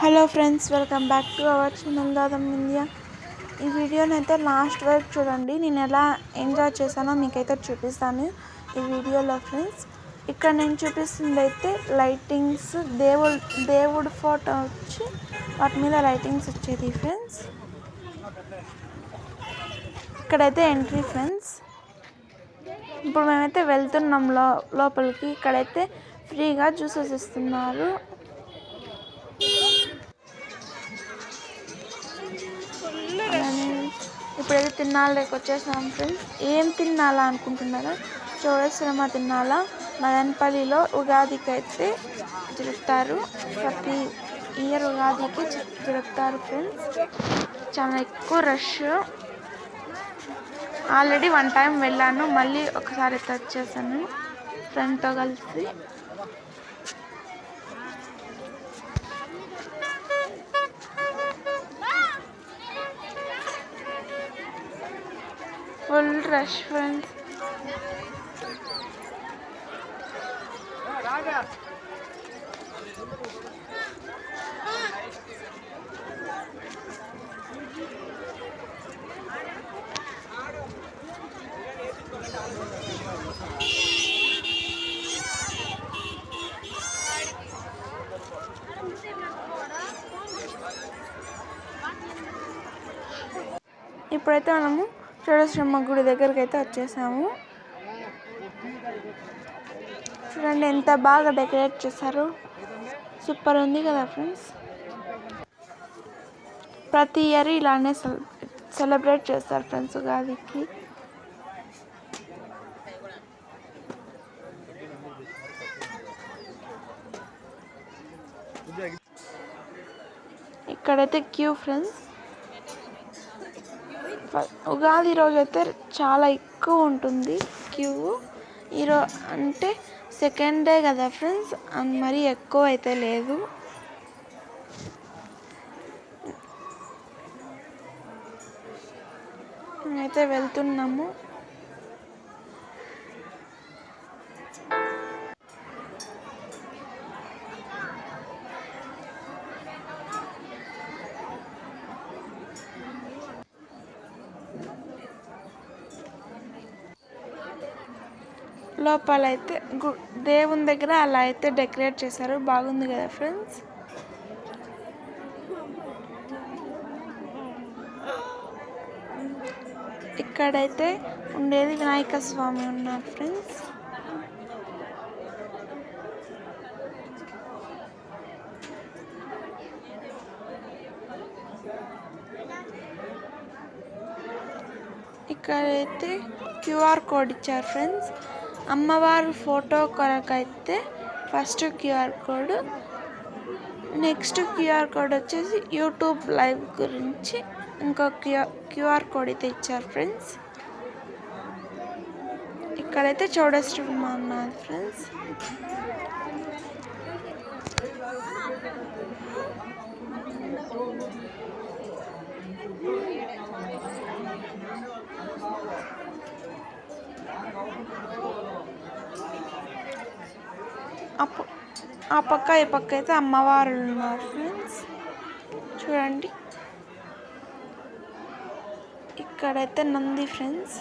Hello friends welcome back to our channel Dadam India. ఈ వీడియోని అయితే లాస్ట్ వరకు చూడండి. నేను ఎలా ఎంజాయ్ చేశానో మీకైతే చూపిస్తాను ఈ వీడియోలో ఫ్రెండ్స్. ఇక్కడ నేను చూపిస్తుంది అయితే లైటింగ్స్ దేవుడు దేవుడు ఫోటో వచ్చి వాటి మీద లైటింగ్స్ వచ్చేది ఫ్రెండ్స్. ఇక్కడైతే ఎంట్రీ ఫ్రెండ్స్. ఇప్పుడు మేమైతే వెళ్తున్నాం లో లోపలికి. ఇక్కడైతే ఫ్రీగా జ్యూసెస్ ఇస్తున్నారు. ఇప్పుడైతే తిన్నాళ్ళకి వచ్చేసాం ఫ్రెండ్స్ ఏం తినాలా అనుకుంటున్నారా? చౌడేశ్వరమ్మ తినాలా? మదనపల్లిలో ఉగాదికి అయితే జరుపుతారు ప్రతి ఇయర్ ఉగాదికి జరుపుతారు ఫ్రెండ్స్ చాలా ఎక్కువ రష్ ఆల్రెడీ వన్ టైం వెళ్ళాను మళ్ళీ ఒకసారి అయితే వచ్చేసాను ఫ్రెండ్తో కలిసి. Full rush friends. ఇప్పుడైతే మనము చోడశ్రమ్మ గుడి దగ్గరికి అయితే వచ్చేసాము. చూడండి ఎంత బాగా డెకరేట్ చేశారు. సూపర్ ఉంది కదా ఫ్రెండ్స్. ప్రతి ఇయర్ ఇలానే సెల సెలబ్రేట్ చేస్తారు ఫ్రెండ్స్ ఉగాదికి. ఇక్కడైతే క్యూ ఫ్రెండ్స్. ఉగాది రోజు అయితే చాలా ఎక్కువ ఉంటుంది క్యూ. ఈరో అంటే సెకండ్ డే కదా ఫ్రెండ్స్ అండ్ మరీ ఎక్కువ అయితే లేదు. అయితే వెళ్తున్నాము. లోపల అయితే దేవుని దగ్గర అలా అయితే డెకరేట్ చేశారు. బాగుంది కదా ఫ్రెండ్స్? ఇక్కడైతే ఉండేది వినాయక స్వామి ఉన్నారు ఫ్రెండ్స్. ఇక్కడైతే క్యూఆర్ కోడ్ ఇచ్చారు ఫ్రెండ్స్. అమ్మవారు photo కొరకైతే first QR code next QR code వచ్చేసి యూట్యూబ్ లైవ్ గురించి ఇంకో క్యూఆర్ క్యూఆర్ కోడ్ అయితే ఇచ్చారు ఫ్రెండ్స్. ఇక్కడైతే చౌడస్ట్రమ్మ ఉన్నది ఫ్రెండ్స్. ఆ ఆ పక్క ఈ పక్క అయితే అమ్మవారు ఉన్నారు ఫ్రెండ్స్ చూడండి. ఇక్కడైతే నంది ఫ్రెండ్స్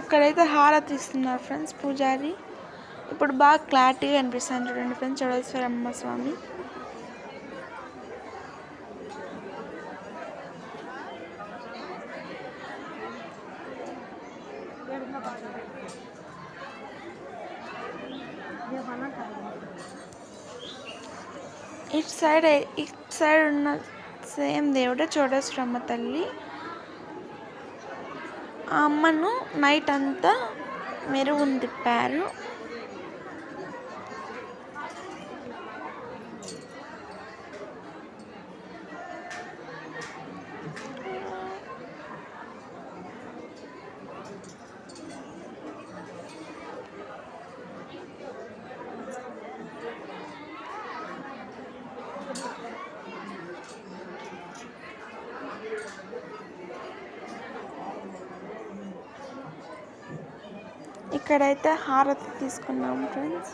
అక్కడైతే హారతి ఇస్తున్నారు ఫ్రెండ్స్ పూజారి. ఇప్పుడు బాగా క్లారిటీగా అనిపిస్తుంది చూడండి ఫ్రెండ్స్ చౌడేశ్వరమ్మ స్వామి. ఇటు సైడ్ ఇటు సైడ్ ఉన్న సేమ్ దేవుడే చోడేశ్వరమ్మ తల్లి. ఆ అమ్మను నైట్ అంతా మెరుగుని తిప్పారు ఇక్కడైతే హారతి తీసుకున్నాం ఫ్రెండ్స్.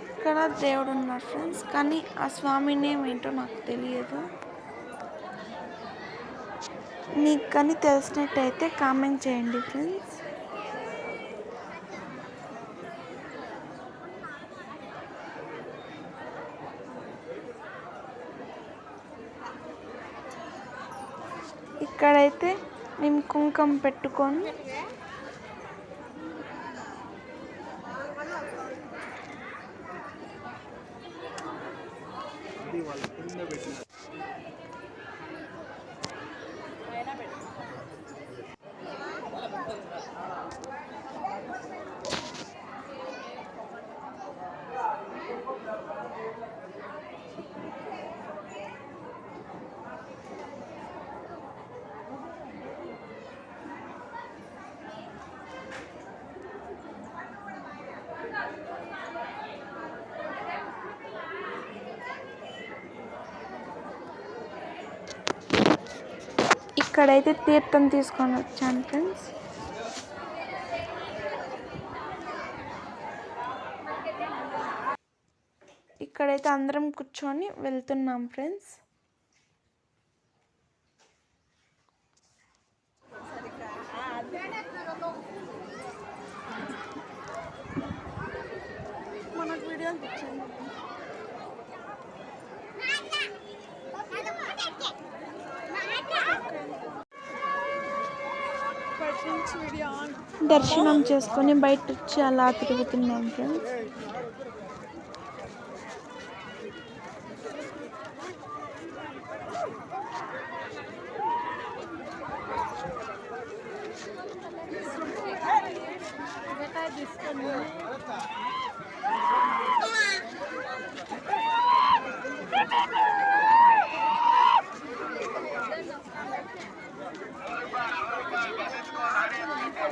ఇక్కడ దేవుడు ఉన్నాడు ఫ్రెండ్స్ కానీ ఆ స్వామి నేమ్ ఏంటో నాకు తెలియదు. మీకు కానీ తెలిసినట్టయితే కామెంట్ చేయండి ఫ్రెండ్స్. ఇక్కడైతే మేము కుంకుమ పెట్టుకొని ఇక్కడైతే తీర్థం తీసుకొని వచ్చాను ఫ్రెండ్స్. ఇక్కడైతే అందరం కూర్చొని వెళ్తున్నాం ఫ్రెండ్స్. మనకు వీడియో దర్శనం చేసుకొని బయట వచ్చి అలా తిరుగుతున్నాం ఫ్రెండ్స్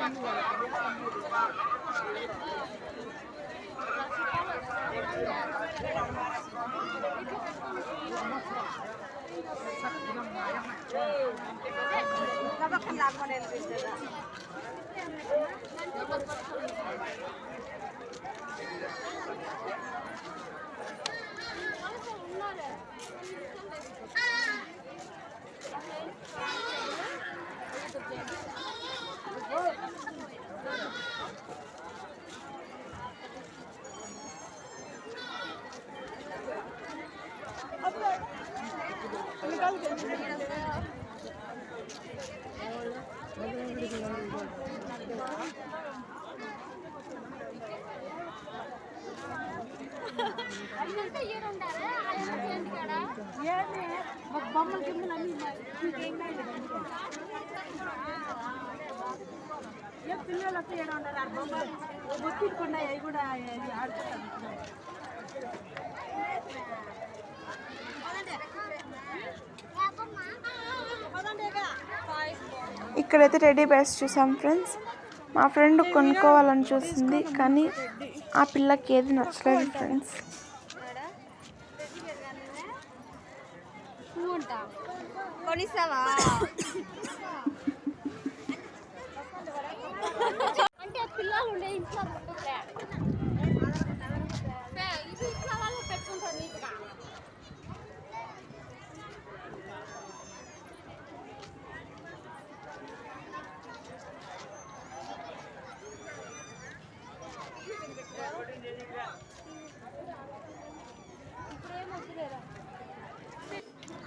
బొమ్మలు పిల్లలు వస్తే ఏడా ఉన్నారు? ఆ బొమ్మలు బొత్తికుండా అవి కూడా ఆడుకుంటారు ఇక్కడైతే రెడీ బేస్ చూసాం ఫ్రెండ్స్. మా ఫ్రెండ్ కొనుక్కోవాలని చూసింది కానీ ఆ పిల్లకి ఏది నచ్చలేదు ఫ్రెండ్స్. కొనిస్తావా? అంటే పిల్లలు ఉండే ఇంట్లో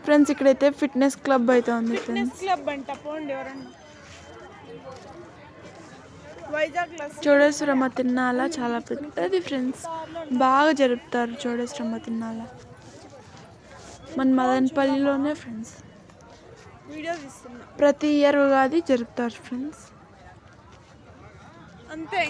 ఫ్రెండ్స్ ఇక్కడైతే ఫిట్నెస్ క్లబ్ అయితే ఉంది ఫ్రెండ్స్ క్లబ్ అంట పోండి ఎవరన్నా. చోడేశ్వరమ్మ తిన్నాల? చాలా పెద్దది ఫ్రెండ్స్ బాగా జరుపుతారు చోడేశ్వరమ్మ తిన్నాల? మన మదనపల్లిలోనే ఫ్రెండ్స్ ప్రతి ఇయర్ ఉగాది జరుపుతారు ఫ్రెండ్స్ అంతే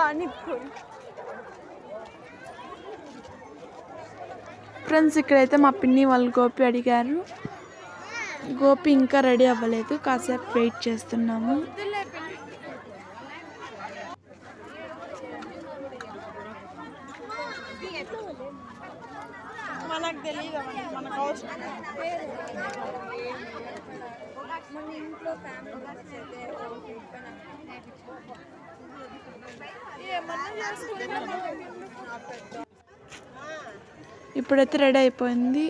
పానీపూరి ఫ్రెండ్స్ ఇక్కడైతే మా పిన్ని వాళ్ళు గోపి అడిగారు. గోపి ఇంకా రెడీ అవ్వలేదు కాసేపు వెయిట్ చేస్తున్నాము. మనకు తెలియదు అవన్నీ మనకు అవసరం మన ఇంట్లో ఫ్యామిలీ ఇప్పుడైతే రెడీ అయిపోయింది.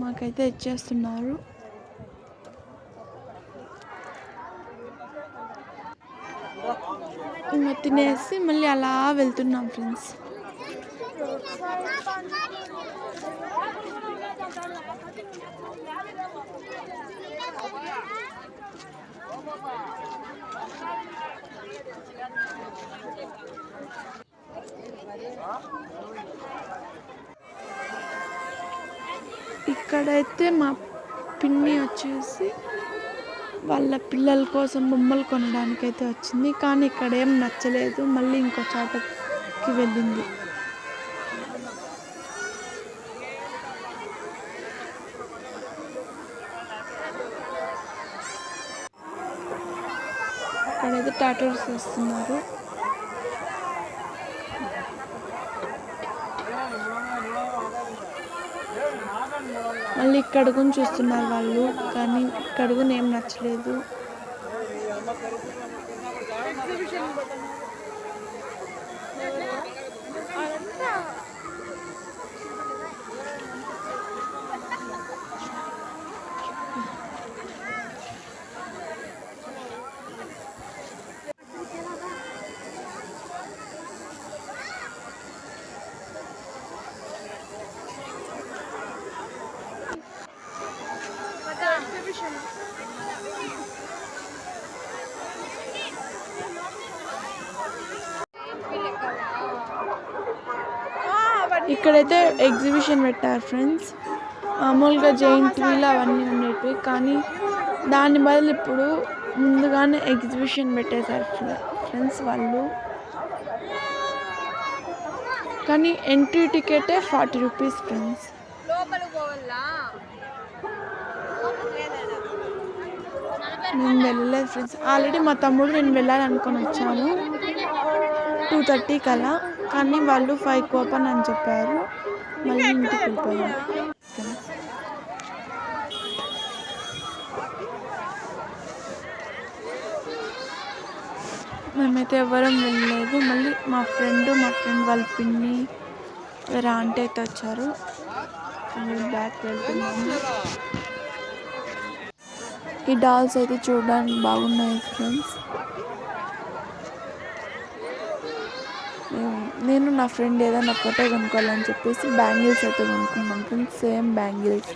మాకైతే ఇచ్చేస్తున్నారు. ఇంకా తినేసి మళ్ళీ అలా వెళ్తున్నాం ఫ్రెండ్స్. ఇక్కడైతే మా పిన్ని వచ్చేసి వాళ్ళ పిల్లల కోసం బొమ్మలు కొనడానికి అయితే వచ్చింది కానీ ఇక్కడ ఏం నచ్చలేదు. మళ్ళీ ఇంకో చోటకి వెళ్ళింది. మీద టాటూస్ వస్తున్నారు. మళ్ళీ ఇక్కడ చూస్తున్నారు వాళ్ళు కానీ ఇక్కడ ఏం నచ్చలేదు. ఇక్కడైతే ఎగ్జిబిషన్ పెట్టారు ఫ్రెండ్స్. మామూలుగా జైంట్ వీల్ అవన్నీ ఉండేటివి కానీ దాని బదులు ఇప్పుడు ముందుగానే ఎగ్జిబిషన్ పెట్టేశారు ఫ్రెండ్స్ వాళ్ళు. కానీ ఎంట్రీ టికెటే ఫార్టీ రూపీస్ ఫ్రెండ్స్. నేను వెళ్ళలేదు ఫ్రెండ్స్. ఆల్రెడీ మా తమ్ముడు నేను వెళ్ళాలనుకొని వచ్చాను. టూ థర్టీకి కల్లా. కానీ వాళ్ళు ఫైవ్ ఓపెన్ అని చెప్పారు. మళ్ళీ ఇంటికి వెళ్ళిపోయాం మేమైతే ఎవరం వెళ్ళలేదు. మళ్ళీ మా ఫ్రెండ్ మా ఫ్రెండ్ వాళ్ళ పిన్ని వేరే ఆంటీ అయితే వచ్చారు. మేము బ్యాక్ వెళ్తున్నాము. ఈ డాల్స్ అయితే చూడడానికి బాగున్నాయి ఫ్రెండ్స్ మేము- నేను నా ఫ్రెండ్ ఏదైనా ఒక్కటే కొనుక్కోవాలని చెప్పేసి బ్యాంగిల్స్ అయితే కొనుక్కున్నాం ఫ్రెండ్స్ సేమ్ బ్యాంగిల్స్.